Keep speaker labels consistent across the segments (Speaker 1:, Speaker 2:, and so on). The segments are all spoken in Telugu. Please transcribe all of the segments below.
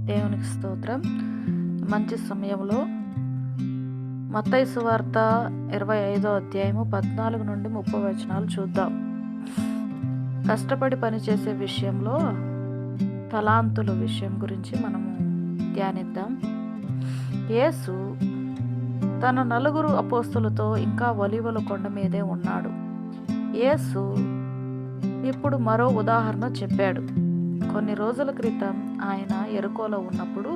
Speaker 1: దేవునికి స్తోత్రం. మంచి సమయంలో మత్తైసు వార్త ఇరవై ఐదో అధ్యాయము పద్నాలుగు నుండి ముప్పై వచనాలు చూద్దాం. కష్టపడి పనిచేసే విషయంలో తలాంతుల విషయం గురించి మనము ధ్యానిద్దాం. యేసు తన నలుగురు అపోస్తులతో ఇంకా ఒలివల కొండ మీదే ఉన్నాడు. యేసు ఇప్పుడు మరో ఉదాహరణ చెప్పాడు. కొన్ని రోజుల క్రితం ఆయన ఎరుకోలో ఉన్నప్పుడు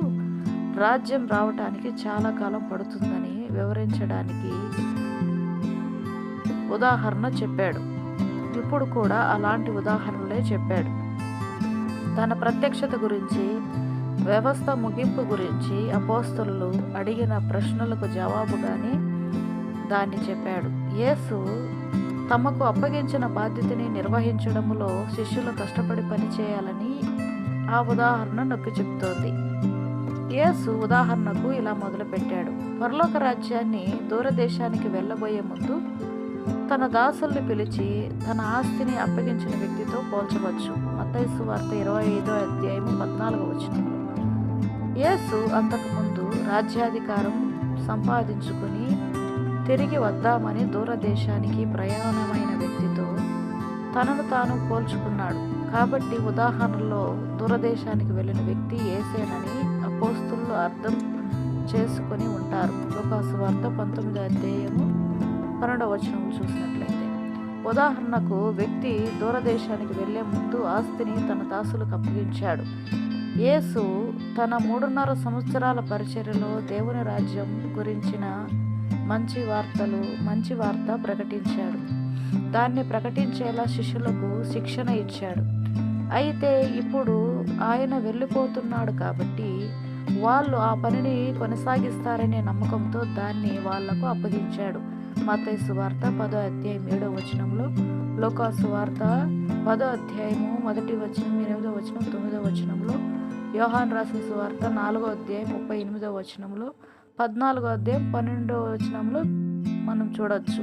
Speaker 1: రాజ్యం రావటానికి చాలా కాలం పడుతుందని వివరించడానికి ఉదాహరణ చెప్పాడు. ఇప్పుడు కూడా అలాంటి ఉదాహరణలే చెప్పాడు. తన ప్రత్యక్షత గురించి వ్యవస్థ ముగింపు గురించి అపోస్తులు అడిగిన ప్రశ్నలకు జవాబుగానే దాన్ని చెప్పాడు. యేసు తమకు అప్పగించిన బాధ్యతని నిర్వహించడంలో శిష్యులు కష్టపడి పనిచేయాలని ఆ ఉదాహరణ నొక్కి చెబుతోంది యేసు ఉదాహరణకు ఇలా మొదలుపెట్టాడు. పరలోక రాజ్యాన్ని దూరదేశానికి వెళ్ళబోయే ముందు తన దాసుల్ని పిలిచి తన ఆస్తిని అప్పగించిన వ్యక్తితో పోల్చవచ్చు. మత్తైసు వార్త ఇరవై ఐదో అధ్యాయం పద్నాలుగో వచ్చిన యేసు అంతకుముందు రాజ్యాధికారం సంపాదించుకుని తిరిగి వద్దామని దూరదేశానికి ప్రయాణమైన వ్యక్తితో తనను తాను పోల్చుకున్నాడు. కాబట్టి ఉదాహరణలో దూరదేశానికి వెళ్ళిన వ్యక్తి ఏసేనని అపోస్తులు అర్థం చేసుకొని ఉంటారు. లోకాసు వార్త పంతొమ్మిది అధ్యాయము పన్నెండవ వచనం చూసినట్లయితే ఉదాహరణకు వ్యక్తి దూరదేశానికి వెళ్ళే ముందు ఆస్తిని తన దాసులకు అప్పగించాడు. యేసు తన మూడున్నర సంవత్సరాల పరిచర్యలో దేవుని రాజ్యం గురించిన మంచి వార్తలు మంచి వార్త ప్రకటించాడు. దాన్ని ప్రకటించేలా శిష్యులకు శిక్షణ ఇచ్చాడు. అయితే ఇప్పుడు ఆయన వెళ్ళిపోతున్నాడు కాబట్టి వాళ్ళు ఆ పనిని కొనసాగిస్తారనే నమ్మకంతో దాన్ని వాళ్ళకు అప్పగించాడు. మతైసు వార్త పదో అధ్యాయం ఏడో వచనంలో లోకాసు వార్త పదో అధ్యాయము మొదటి వచనం ఎనిమిదో వచనం తొమ్మిదో వచనంలో యోహాన్ రాసిన సువార్త నాలుగో అధ్యాయం ముప్పై ఎనిమిదో వచనంలో పద్నాలుగో అధ్యాయం పన్నెండో వచనంలో మనం చూడవచ్చు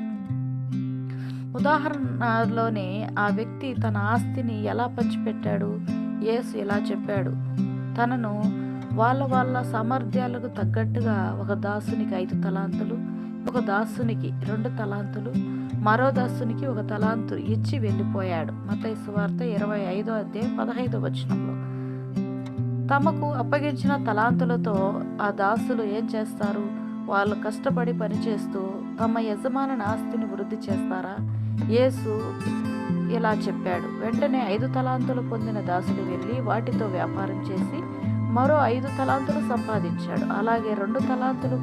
Speaker 1: ఉదాహరణలోనే ఆ వ్యక్తి తన ఆస్తిని ఎలా పంచిపెట్టాడు? యేసు ఇలా చెప్పాడు తనను వాళ్ళ వాళ్ళ సామర్థ్యాలకు తగ్గట్టుగా ఒక దాసునికి ఐదు తలాంతులు ఒక దాసునికి రెండు తలాంతులు మరో దాసునికి ఒక తలాంతు ఇచ్చి వెళ్ళిపోయాడు. మత సువార్త ఇరవై ఐదో అధ్యాయం పదహైదో వచనంలో. తమకు అప్పగించిన తలాంతులతో ఆ దాసులు ఏం చేస్తారు? వాళ్ళు కష్టపడి పనిచేస్తూ తమ యజమానుని ఆస్తిని వృద్ధి చేస్తారా? యేసు ఇలా చెప్పాడు. వెంటనే ఐదు తలాంతులు పొందిన దాసుడు వెళ్ళి వాటితో వ్యాపారం చేసి మరో ఐదు తలాంతులు సంపాదించాడు. అలాగే రెండు తలాంతులు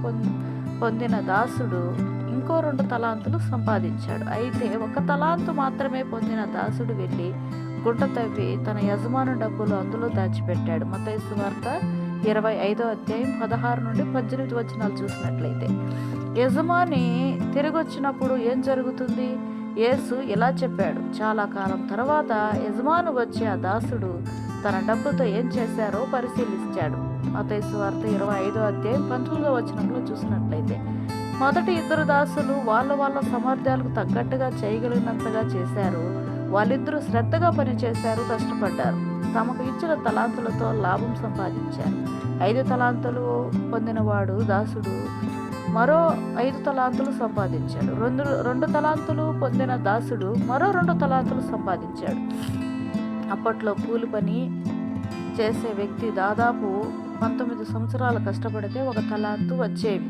Speaker 1: పొందిన దాసుడు ఇంకో రెండు తలాంతులు సంపాదించాడు. అయితే ఒక తలాంతు మాత్రమే పొందిన దాసుడు వెళ్ళి గుంట తవ్వి తన యజమాను డబ్బులు అందులో దాచిపెట్టాడు. మతైసు వార్త ఇరవై ఐదో అధ్యాయం పదహారు నుండి పద్దెనిమిది వచనాలు చూసినట్లయితే యజమాని తిరిగి వచ్చినప్పుడు ఏం జరుగుతుంది? యేసు ఇలా చెప్పాడు. చాలా కాలం తర్వాత యజమాను వచ్చి ఆ దాసుడు తన డబ్బుతో ఏం చేశారో పరిశీలించాడు. మతయసు వార్త ఇరవై ఐదో అధ్యాయం పంతొమ్మిదో వచనంలో చూసినట్లయితే మొదటి ఇద్దరు దాసులు వాళ్ళ వాళ్ళ సామర్థ్యాలకు తగ్గట్టుగా చేయగలిగినంతగా చేశారు. వాళ్ళిద్దరూ శ్రద్ధగా పనిచేశారు కష్టపడ్డారు. తమకు ఇచ్చిన తలాంతులతో లాభం సంపాదించారు. ఐదు తలాంతులు పొందినవాడు దాసుడు మరో ఐదు తలాంతులు సంపాదించాడు. రెండు రెండు తలాంతులు పొందిన దాసుడు మరో రెండు తలాంతులు సంపాదించాడు. అప్పట్లో కూలి పని చేసే వ్యక్తి దాదాపు పంతొమ్మిది సంవత్సరాలు కష్టపడితే ఒక తలాంతు వచ్చేవి.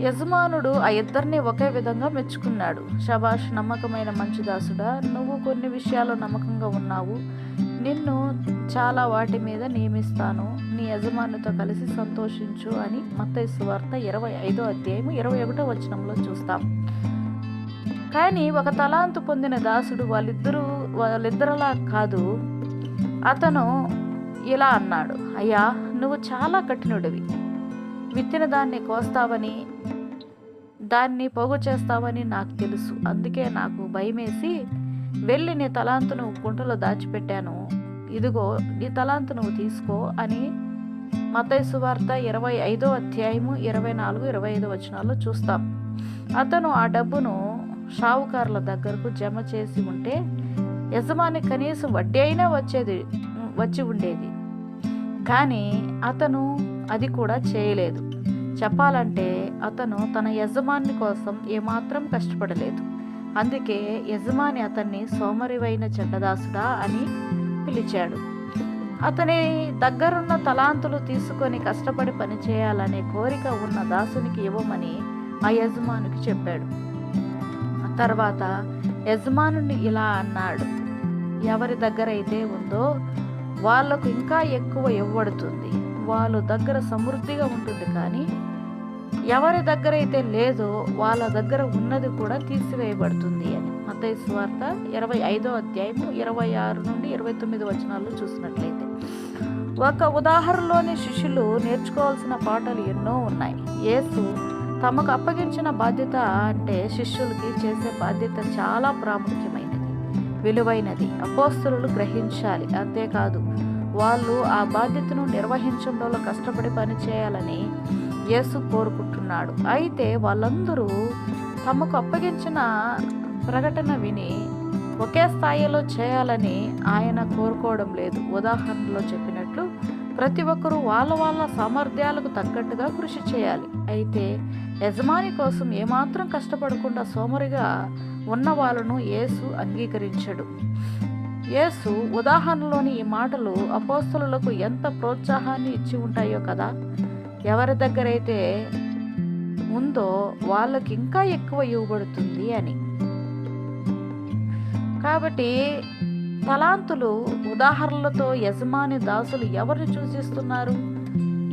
Speaker 1: యజమానుడు ఆ ఇద్దరిని ఒకే విధంగా మెచ్చుకున్నాడు. శభాష్ నమ్మకమైన మంచి దాసుడా నువ్వు కొన్ని విషయాల్లో నమ్మకంగా ఉన్నావు. నిన్ను చాలా వాటి మీద నియమిస్తాను. నీ యజమానితో కలిసి సంతోషించు అని మత్తైసు వార్త ఇరవై ఐదో అధ్యాయం ఇరవై ఒకటో వచనంలో చూస్తాం. కానీ ఒక తలాంతు పొందిన దాసుడు వాళ్ళిద్దరూ వాళ్ళిద్దరలా కాదు. అతను ఇలా అన్నాడు అయ్యా నువ్వు చాలా కఠినుడివి. విత్తిన దాన్ని కోస్తావని దాన్ని పోగు చేస్తావని నాకు తెలుసు. అందుకే నాకు భయమేసి వెళ్ళి నీ తలాంతును గుంటలో దాచిపెట్టాను. ఇదిగో నీ తలాంతు నువ్వు తీసుకో అని మతైసు వార్త ఇరవై ఐదో అధ్యాయము ఇరవై నాలుగు ఇరవై ఐదు వచనాల్లో చూస్తాం. అతను ఆ డబ్బును షావుకారుల దగ్గరకు జమ చేసి ఉంటే యజమాని కనీసం వడ్డీ అయినా వచ్చేది వచ్చి ఉండేది. కానీ అతను అది కూడా చేయలేదు. చెప్పాలంటే అతను తన యజమాని కోసం ఏమాత్రం కష్టపడలేదు. అందుకే యజమాని అతన్ని సోమరివైన చెడ్డదాసుడా అని పిలిచాడు. అతని దగ్గరున్న తలాంతులు తీసుకొని కష్టపడి పనిచేయాలనే కోరిక ఉన్న దాసునికి ఇవ్వమని ఆ యజమానికి చెప్పాడు. తర్వాత యజమానుని ఇలా అన్నాడు. ఎవరి దగ్గర అయితే ఉందో వాళ్ళకు ఇంకా ఎక్కువ ఇవ్వబడుతుంది. వాళ్ళ దగ్గర సమృద్ధిగా ఉంటుంది కానీ ఎవరి దగ్గర అయితే లేదో వాళ్ళ దగ్గర ఉన్నది కూడా తీసివేయబడుతుంది అని. మత్తయి స్వార్త ఇరవై ఐదో అధ్యాయము ఇరవై ఆరు నుండి ఇరవై తొమ్మిది వచనాల్లో చూసినట్లయితే ఒక ఉదాహరణలోని శిష్యులు నేర్చుకోవాల్సిన పాఠాలు ఎన్నో ఉన్నాయి. యేసు తమకు అప్పగించిన బాధ్యత అంటే శిష్యులకి చేసే బాధ్యత చాలా ప్రాముఖ్యమైనది విలువైనది. అపోస్తులు గ్రహించాలి. అంతేకాదు వాళ్ళు ఆ బాధ్యతను నిర్వహించడంలో కష్టపడి పనిచేయాలని యేసు కోరుకుంటున్నాడు. అయితే వాళ్ళందరూ తమకు అప్పగించిన ప్రకటన విని ఒకే స్థాయిలో చేయాలని ఆయన కోరుకోవడం లేదు. ఉదాహరణలో చెప్పినట్లు ప్రతి ఒక్కరూ వాళ్ళ వాళ్ళ సామర్థ్యాలకు తగ్గట్టుగా కృషి చేయాలి. అయితే యజమాని కోసం ఏమాత్రం కష్టపడకుండా సోమరిగా ఉన్న వాళ్ళను యేసు అంగీకరించడు. యేసు ఉదాహరణలోని ఈ మాటలు అపోస్తులకు ఎంత ప్రోత్సాహాన్ని ఇచ్చి ఉంటాయో కదా? ఎవరి దగ్గర అయితే ఉందో వాళ్ళకి ఇంకా ఎక్కువ ఇవ్వబడుతుంది అని. కాబట్టి తలాంతులు ఉదాహరణలతో యజమాని దాసులు ఎవరిని సూచిస్తున్నారు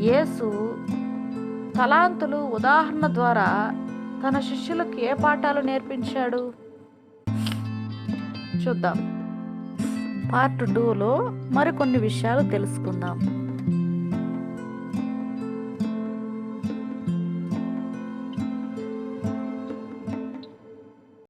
Speaker 1: యేసు తలాంతులు ఉదాహరణ ద్వారా తన శిష్యులకు ఏ పాఠాలు నేర్పించాడు? చూద్దాం. పార్ట్ టూలో మరికొన్ని విషయాలు తెలుసుకుందాం.